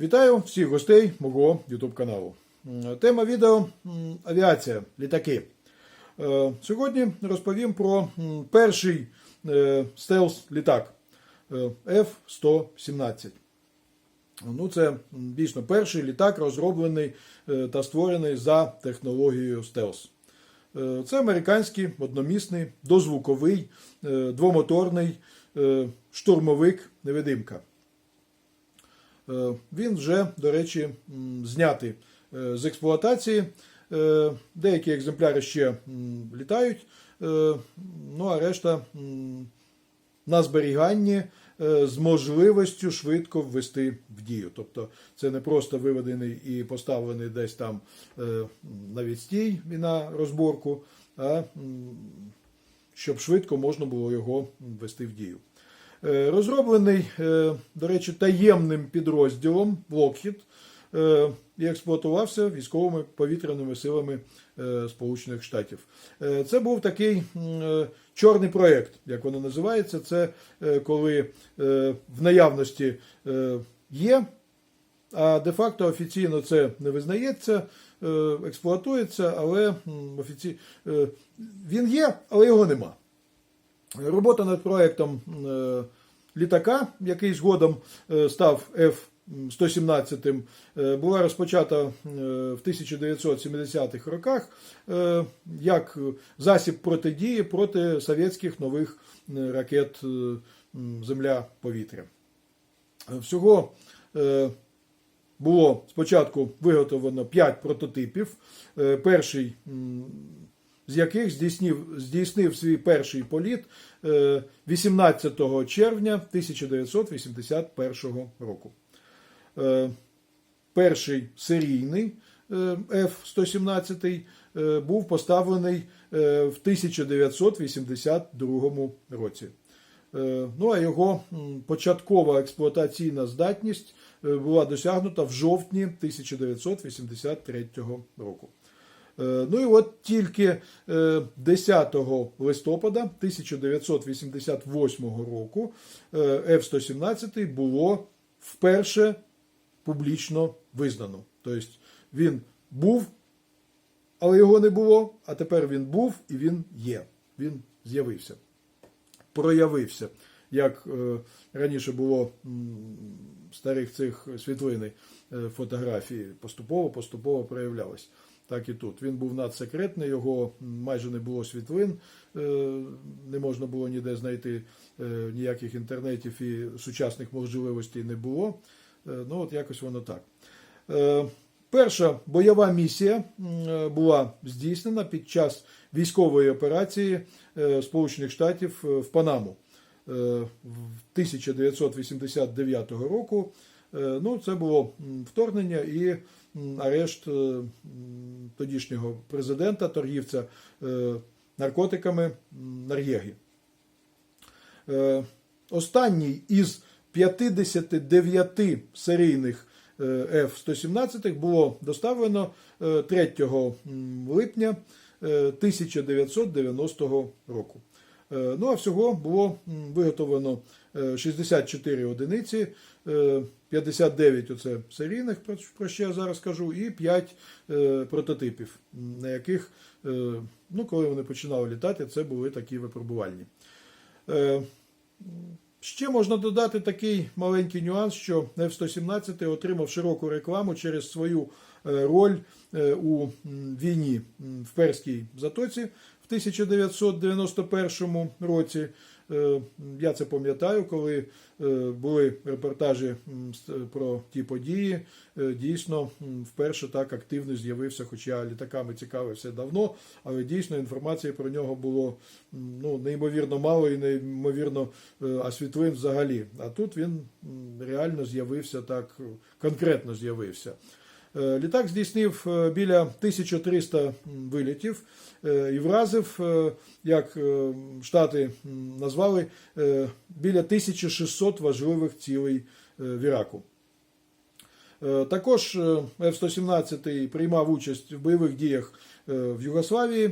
Вітаю всіх гостей мого YouTube каналу. Тема відео авіація, літаки. Е, Сьогодні розповім про перший е, стелс-літак е, F-117. Ну, це дійсно перший літак, розроблений е, та створений за технологією стелс. Е, Це американський одномісний, дозвуковий, е, двомоторний е, штурмовик невидимка. Е, Він вже, до речі, м, знятий е, з експлуатації. Е, Деякі екземпляри ще літають, ну а решта на зберіганні з можливістю швидко ввести в дію. Тобто це не просто виведений і поставлений десь там на відстій і на розборку, а щоб швидко можна було його ввести в дію. Е, Розроблений, е, до речі, таємним підрозділом Lockheed е, і експлуатувався військовими повітряними силами Сполучених Штатів. Це був такий чорний проєкт, як воно називається. Це коли в наявності є, а де-факто офіційно це не визнається, експлуатується, але офіці... він є, але його нема. Робота над проектом е, літака, який згодом е, став F-117, е, була розпочата в 1970-х роках як засіб протидії проти совєтських нових ракет Земля-повітря. Всього було спочатку виготовлено 5 прототипів. Перший з яких здійснив, здійснив свій перший політ е, 18 червня 1981 року. Е, Перший серійний е, F-117 е, був поставлений е, в 1982 році. Е, Ну а його початкова експлуатаційна здатність е, була досягнута в жовтні 1983 року. Е, Ну і от тільки е, 10 листопада 1988 року е, F-117 було вперше публічно визнано. Тобто він був, але його не було, а тепер він був і він є. Він з'явився, проявився. Як е, раніше було старих цих світлини е, фотографії, поступово, поступово проявлялось. Так і тут. Він був надсекретний, його майже не було світлин, е, не можна було ніде знайти е, ніяких інтернетів і сучасних можливостей не було. Е, Ну, от якось воно так. Перша бойова місія була здійснена під час військової операції Сполучених Штатів в Панаму е, в 1989 року. Е, Ну, це було вторгнення і арешт е, тодішнього президента, торгівця е, наркотиками Нар'єгі. Останній із 59 серійних е, F-117 було доставлено е, 3 липня е, 1990 року. Е, Ну а всього було виготовлено е, 64 одиниці, е, 59 оце серійних, про- що я зараз кажу, і 5 е, прототипів, на яких, е, ну, коли вони починали літати, це були такі випробувальні. Ще можна додати такий маленький нюанс, що F-117 отримав широку рекламу через свою е, роль е, у війні в Перській затоці в 1991 році. Е, Я це пам'ятаю, коли е, були репортажі м, про ті події. Е, Дійсно, вперше так активно з'явився, хоча літаками цікавився давно, але дійсно інформації про нього було ну, неймовірно мало і неймовірно, е, а світлин взагалі. А тут він реально з'явився так, е, конкретно з'явився. Е, Літак здійснив е, біля 1300 вилітів е, і вразив, як Штати назвали, біля 1600 важливих цілей в Іраку. Також е, F-117 приймав участь в бойових діях в Югославії.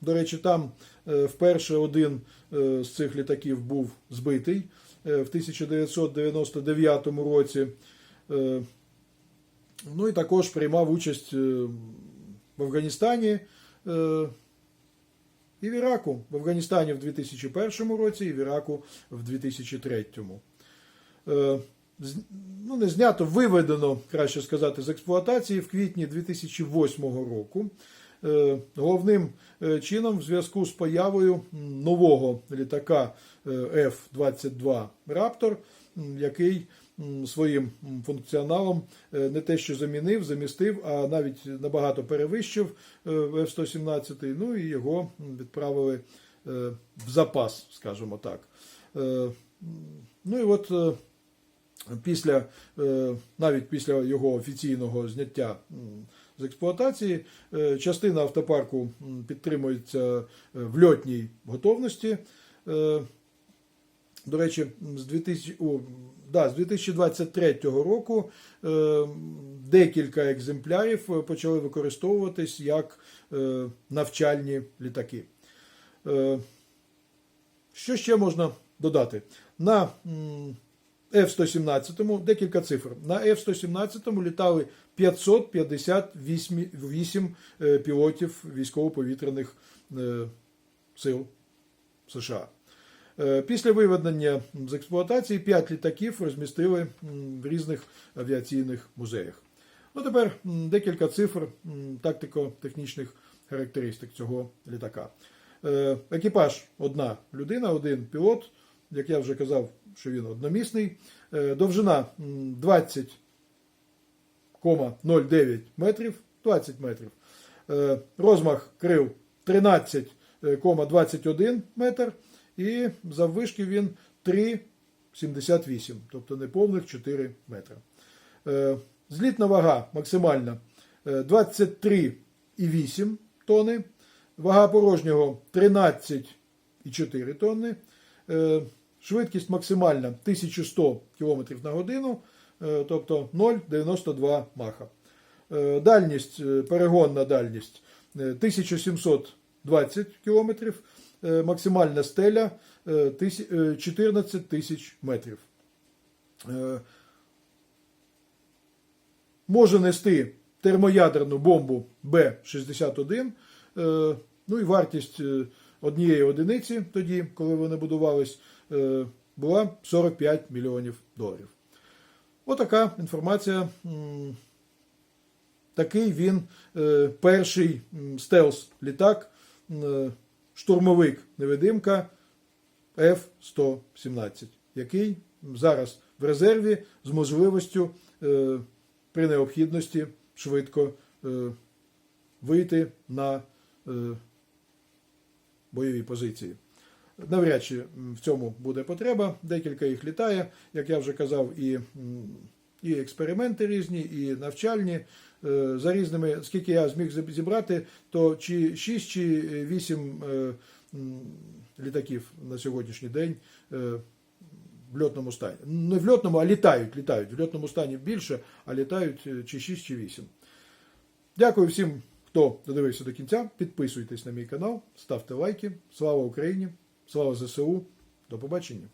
До речі, там вперше один з цих літаків був збитий. в 1999 році. Ну і також приймав участь е, в Афганістані е, і в Іраку. В Афганістані в 2001 році і в Іраку в 2003. Е, Ну, не знято, виведено, краще сказати, з експлуатації в квітні 2008 року. Головним чином в зв'язку з появою нового літака е, F-22 Raptor, який своїм функціоналом е, не те, що замінив, замістив, а навіть набагато перевищив е, F-117, ну і його відправили е, в запас, скажімо так. Ну і от після, навіть після його офіційного зняття з експлуатації, частина автопарку підтримується в льотній готовності. До речі, з 2000, о, да, з 2023 року е, декілька екземплярів е, почали використовуватись як е, навчальні літаки. Е, Що ще можна додати? На м, F-117 декілька цифр. На F-117 літали 558 е, пілотів військово-повітряних е, сил США. Е, Після виведення з експлуатації 5 літаків розмістили в різних авіаційних музеях. Ну, тепер декілька цифр тактико-технічних характеристик цього літака. Е, Екіпаж одна людина, один пілот. Як я вже казав, що він одномісний. Е, Довжина 20,09 метрів, 20 метрів. Розмах крил 13,21 метр. І заввишки він 3,78, тобто неповних 4 метри. Е, Злітна вага максимальна е, 23,8 тони, вага порожнього 13,4 тонни, е, швидкість максимальна 1100 км на годину, е, тобто 0,92 маха. Е, Дальність, е, перегонна дальність е, 1720 км, е, максимальна стеля е, тисяч- е, 14 тисяч метрів. Е, Може нести термоядерну бомбу Б-61, е, ну і вартість е, однієї одиниці тоді, коли вони будувались, е, була 45 мільйонів доларів. Отака інформація. Такий він е, перший стелс-літак, м, штурмовик невидимка F-117, який зараз в резерві з можливістю е, при необхідності швидко е, вийти на е, бойові позиції. Навряд чи в цьому буде потреба. Декілька їх літає, як я вже казав, і, і експерименти різні, і навчальні. Е, За різними, скільки я зміг зібрати, то чи 6 чи 8 е, літаків на сьогоднішній день е, в льотному стані. Не в льотному, а літають. літають. В льотному стані більше, а літають чи 6, чи 8. Дякую всім, хто додивився до кінця. Підписуйтесь на мій канал, ставте лайки. Слава Україні! Слава ЗСУ! До побачення!